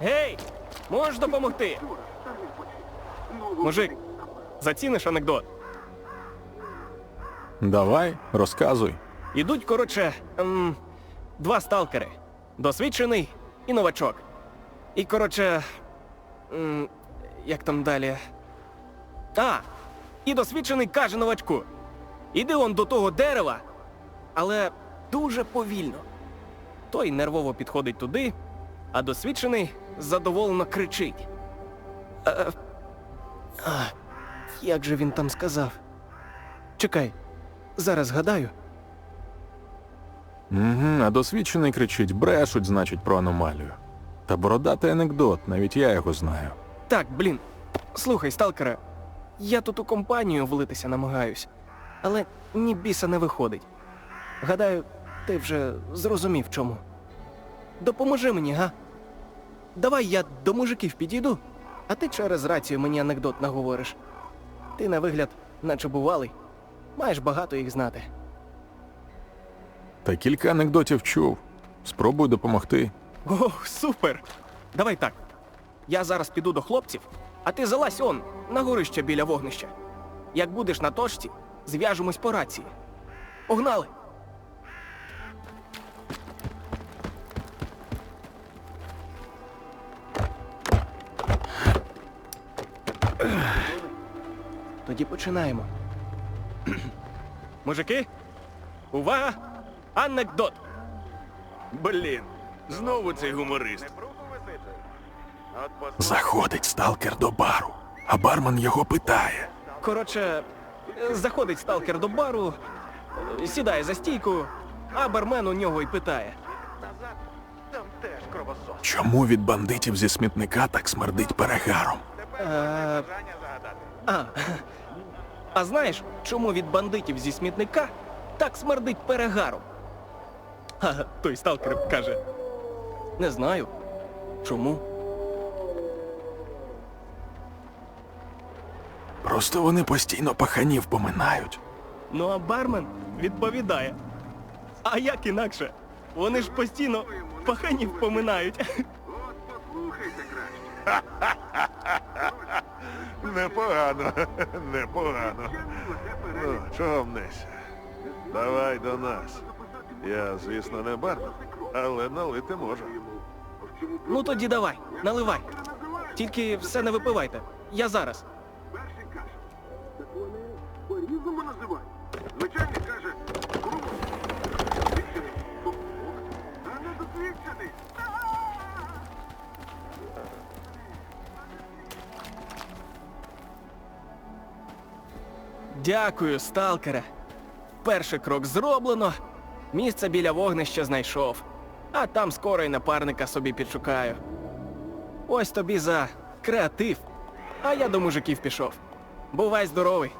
Гей! Можеш допомогти? Мужик, заціниш анекдот. Давай, розказуй. Ідуть, коротше, ем, два сталкери. Досвідчений і новачок. І, коротше. Ем, як там далі? А! І досвідчений каже новачку. Іди он до того дерева, але дуже повільно. Той нервово підходить туди, а досвідчений задоволено кричить. Е, а, як же він там сказав? Чекай, зараз згадаю. Угу, а досвідчений кричить, брешуть, значить, про аномалію. Та бородатий анекдот, навіть я його знаю. Так, блін. Слухай, сталкере, я тут у компанію влитися намагаюсь, але ні біса не виходить. Гадаю, ти вже зрозумів чому. Допоможи мені, га? Давай я до мужиків підійду, а ти через рацію мені анекдот наговориш. Ти на вигляд, наче бувалий, маєш багато їх знати. Та кілька анекдотів чув. Спробуй допомогти. Ох, супер! Давай так. Я зараз піду до хлопців, а ти залазь он, на горище біля вогнища. Як будеш на точці, зв'яжемось по рації. Погнали! Тоді починаємо. Мужики, увага! Анекдот! Блін, знову цей гуморист. Заходить сталкер до бару, а бармен його питає. Коротше, заходить сталкер до бару, сідає за стійку, а бармен у нього й питає. Чому від бандитів зі смітника так смердить перегаром? Е, а, а знаєш, чому від бандитів зі смітника так смердить перегаром? А той сталкер каже. Не знаю. Чому? Просто вони постійно паханів поминають. Ну а бармен відповідає. А як інакше? Вони ж постійно паханів поминають. Непогано, непогано. Ну, чого мнешся? Давай до нас. Я, звісно, не бармен, але налити можу. Ну тоді давай, наливай. Тільки все не випивайте. Я зараз. Дякую, сталкере. Перший крок зроблено. Місце біля вогнища знайшов. А там скоро й напарника собі підшукаю. Ось тобі за креатив. А я до мужиків пішов. Бувай здоровий.